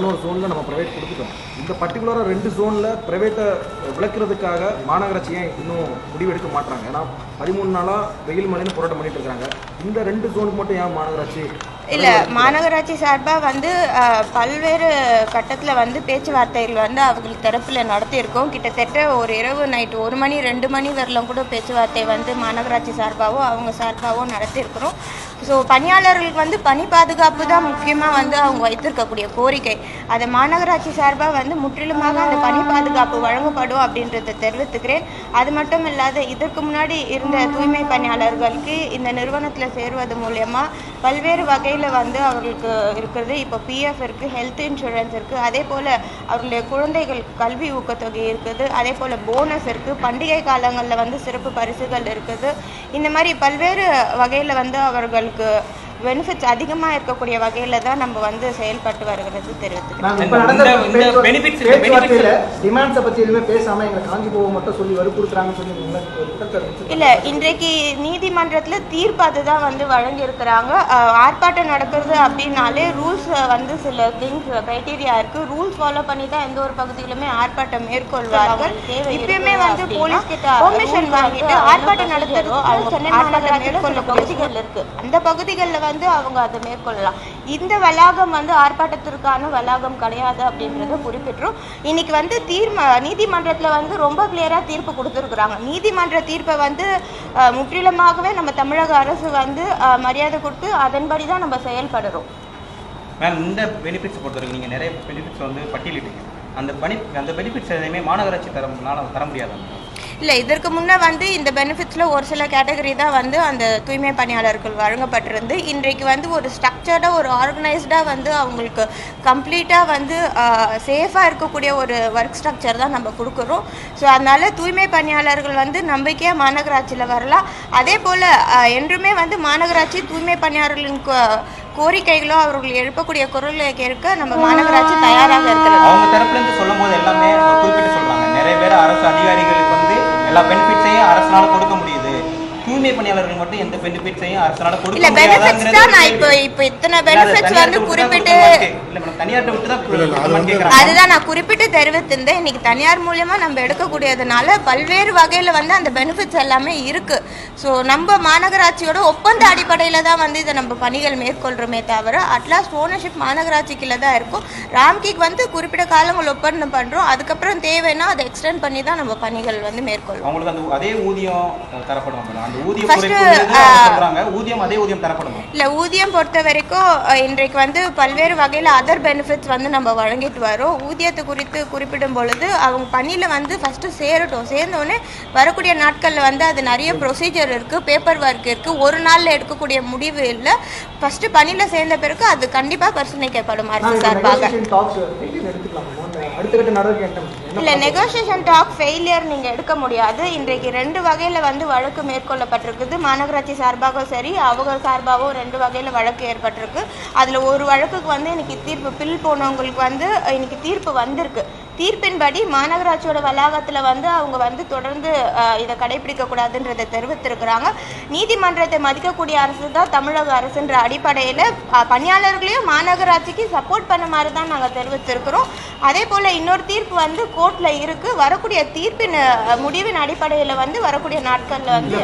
பதினோரு ஜோனில் நம்ம ப்ரைவேட் கொடுத்துட்டோம். இந்த பர்டிகுலராக ரெண்டு ஜோனில் ப்ரைவேட்டை விளக்குறதுக்காக மாநகராட்சி ஏன் இன்னும் முடிவு எடுக்க மாட்டாங்க ஏன்னா பதிமூணு நாளாக வெயில் மலைன்னு போராட்டம் பண்ணிட்டு இருக்காங்க. இந்த ரெண்டு ஜோனுக்கு மட்டும் ஏன் மாநகராட்சி இல்லை மாநகராட்சி சார்பாக வந்து பல்வேறு கட்டத்தில் வந்து பேச்சுவார்த்தைகள் வந்து அவங்களுக்கு தரப்பில் நடத்தியிருக்கோம். கிட்டத்தட்ட ஒரு இரவு நைட் ஒரு மணி ரெண்டு மணி வரலாம் கூட பேச்சுவார்த்தை வந்து மாநகராட்சி சார்பாகவும் அவங்க சார்பாகவும் நடத்தியிருக்கிறோம். ஸோ பணியாளர்களுக்கு வந்து பணி பாதுகாப்பு தான் முக்கியமாக வந்து அவங்க வைத்திருக்கக்கூடிய கோரிக்கை. அதை மாநகராட்சி சார்பாக வந்து முற்றிலுமாக அந்த பணி பாதுகாப்பு வழங்கப்படும் அப்படின்றத தெரிவித்துக்கிறேன். அது மட்டும் இல்லாத இதற்கு முன்னாடி இருந்த தூய்மை பணியாளர்களுக்கு இந்த நிறுவனத்தில் சேருவது மூலயமா பல்வேறு வகையில் வந்து அவர்களுக்கு இருக்கிறது. இப்போ பிஎஃப் இருக்குது ஹெல்த் இன்சூரன்ஸ் இருக்குது அதே போல் அவர்களுடைய குழந்தைகள் கல்வி ஊக்கத்தொகை இருக்குது. அதே போல் போனஸ் இருக்குது பண்டிகை காலங்களில் வந்து சிறப்பு பரிசுகள் இருக்குது. இந்த மாதிரி பல்வேறு வகையில் வந்து அவர்களுக்கு பெனிஃபிட்ஸ் அதிகமாக இருக்கக்கூடிய வகையில் தான் நம்ம வந்து செயல்பட்டு வருகிறது வச்சு- இல்ல இன்றைக்கு நீதிமன்றத்துல தீர்ப்பு அதுதான் வந்து வழங்கியிருக்கிறாங்க. ஆர்ப்பாட்டம் நடக்கிறது அப்படின்னாலே ரூல்ஸ் வந்து சில திங்ஸ் கிரைட்டீரியா இருக்கு. ரூல்ஸ் ஃபாலோ பண்ணி தான் எந்த ஒரு பகுதியிலுமே ஆர்ப்பாட்டம் மேற்கொள்வார்கள். இப்பயுமே வந்து போலீஸ் கிட்ட பெர்மிஷன் வாங்கிட்டு ஆர்ப்பாட்டம் நடத்துறதோ அவங்க சென்னை மாநகராட்சியில சில பகுதிகள் இருக்கு. அந்த பகுதிகளில் வந்து அவங்க அதை மேற்கொள்ளலாம். இந்த வளாகம் வந்து ஆர்ப்பாட்டத்திற்கான வளாகம் கிடையாது அப்படின்றத குறிப்பிட்டுரும். இன்னைக்கு வந்து தீர்ம நீதிமன்றத்தில் வந்து ரொம்ப கிளியராக தீர்ப்பு கொடுத்துருக்குறாங்க. நீதிமன்ற தீர்ப்பை வந்து முற்றிலுமாகவே நம்ம தமிழக அரசு வந்து மரியாதை கொடுத்து அதன்படி தான் நம்ம செயல்படுறோம். மேம் இந்த பெனிஃபிட்ஸ் பொறுத்தவரைக்கும் நீங்கள் நிறைய பெனிஃபிட்ஸ் வந்து பட்டியலிட்டீங்க. அந்த பெனி அந்த பெனிஃபிட்ஸ் எதையுமே மாநகராட்சி தரம்னால தர முடியாது இல்லை இதற்கு முன்னே வந்து இந்த பெனிஃபிட்ஸில் ஒரு சில கேட்டகரி தான் வந்து அந்த தூய்மை பணியாளர்கள் வழங்கப்பட்டிருந்து இன்றைக்கு வந்து ஒரு ஸ்ட்ரக்சர்டாக ஒரு ஆர்கனைஸ்டாக வந்து அவங்களுக்கு கம்ப்ளீட்டாக வந்து சேஃபாக இருக்கக்கூடிய ஒரு ஒர்க் ஸ்ட்ரக்சர் தான் நம்ம கொடுக்குறோம். ஸோ அதனால தூய்மை பணியாளர்கள் வந்து நம்பிக்கையாக மாநகராட்சியில் வரலாம். அதே போல் என்றுமே வந்து மாநகராட்சி தூய்மை பணியாளர்களின் கோரிக்கைகளோ அவர்கள் எழுப்பக்கூடிய குரல்களை கேட்க நம்ம மாநகராட்சி தயாராக இருக்கிறது. அவங்க தரப்புல இருந்து சொல்லும் போது எல்லாமே குறிப்பிட்டு சொல்றாங்க. நிறைய பேர் அரசு அதிகாரிகளுக்கு எல்லா பெனிஃபிட்ஸையும் அரசனால கொடுக்க முடியுது. தூய்மை பணியாளர்கள் மட்டும் எந்த பெனிஃபிட்ஸையும் அரசனால கொடுக்க இல்ல பெனிஃபிட்ஸ் முடியாதாங்கிறது தான் நான் இப்போ இப்போ இத்தனை பெனிஃபிட்ஸ் வந்து குறிப்பிட்டு இல்ல மேடம் தனியார்ட்ட விட்டு தான் அதுதான் நான் குறிப்பிட்டு தெரிவித்திருந்தேன். இன்னைக்கு தனியார் மூலியமா நம்ம எடுக்கக்கூடியதுனால பல்வேறு வகையில வந்து அந்த பெனிஃபிட்ஸ் எல்லாமே இருக்கு. ஸோ நம்ம மாநகராட்சியோட ஒப்பந்த அடிப்படையில தான் வந்து இதை நம்ம பணிகள் மேற்கொள்றோமே தவிர அட்லாஸ்ட் ஓனர்ஷிப் மாநகராட்சிக்குள்ள தான் இருக்கும். ராம்கிக்கு வந்து குறிப்பிட்ட காலங்கள் ஒப்பந்தம் பண்றோம். அதுக்கப்புறம் தேவைன்னா அதை எக்ஸ்டெண்ட் பண்ணி தான் நம்ம பணிகள் வந்து மேற்கொள்வோம். அவங்களுக்கு அந்த அதே ஊதியம் தரப்படுமா அந்த இல்லை ஊதியம் பொறுத்த வரைக்கும் இன்றைக்கு வந்து பல்வேறு வகையில் அதர் பெனிஃபிட்ஸ் வந்து நம்ம வழங்கிட்டு வரோம். ஊதியத்தை குறித்து குறிப்பிடும் பொழுது அவங்க பணியில் வந்து ஃபஸ்ட்டு சேரட்டும். சேர்ந்தோடனே வரக்கூடிய நாட்களில் வந்து அது நிறைய ப்ரொசீஜர் இருக்குது பேப்பர் ஒர்க் இருக்குது ஒரு நாளில் எடுக்கக்கூடிய முடிவு இல்லை. ஃபஸ்ட்டு பணியில் சேர்ந்த பிறகு அது கண்டிப்பாக பரிசீலிக்கப்படும் அரசு சார்பாக. இல்லை நெகோசியேஷன் டாக் ஃபெயிலியர் நீங்கள் எடுக்க முடியாது. இன்றைக்கு ரெண்டு வகையில் வந்து வழக்கு ஏற்பட்டிருக்குது. மாநகராட்சி சார்பாகவும் சரி அவங்க சார்பாகவும் ரெண்டு வகையில் வழக்கு ஏற்பட்டிருக்கு. அதில் ஒரு வழக்குக்கு வந்து இன்னைக்கு தீர்ப்பு பில் போனவங்களுக்கு வந்து இன்னைக்கு தீர்ப்பு வந்திருக்கு. தீர்ப்பின்படி மாநகராட்சியோட வளாகத்தில் வந்து அவங்க வந்து தொடர்ந்து இதை கடைபிடிக்க கூடாதுன்றதை தெரிவித்திருக்கிறாங்க. நீதிமன்றத்தை மதிக்கக்கூடிய அரசு தான் தமிழக அரசுன்ற அடிப்படையில் பணியாளர்களையும் மாநகராட்சிக்கு சப்போர்ட் பண்ண மாதிரி தான் நாங்கள் தெரிவித்திருக்கிறோம். அதே போல் இன்னொரு தீர்ப்பு வந்து கோர்ட்டில் இருக்குது வரக்கூடிய தீர்ப்பின் முடிவின் அடிப்படையில் வந்து வரக்கூடிய நாட்களில் வந்து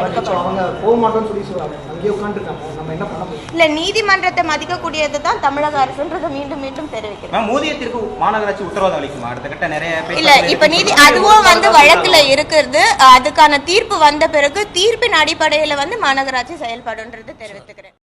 இல்ல, நீதிமன்றத்தை மதிக்கக்கூடியது தான் தமிழக அரசுன்றதை மீண்டும் மீண்டும் தெரிவிக்கிறேன் ஊதியத்திற்கு மாநகராட்சி உத்தரவாதம் அளிக்குமா? அடுத்த கட்ட இல்ல இப்ப நீதி. அதுவும் வந்து வழக்குல இருக்கிறது அதுக்கான தீர்ப்பு வந்த பிறகு தீர்ப்பின் அடிப்படையில வந்து மாநகராட்சி செயல்படுன்றது தெரிவித்துக்கிறேன்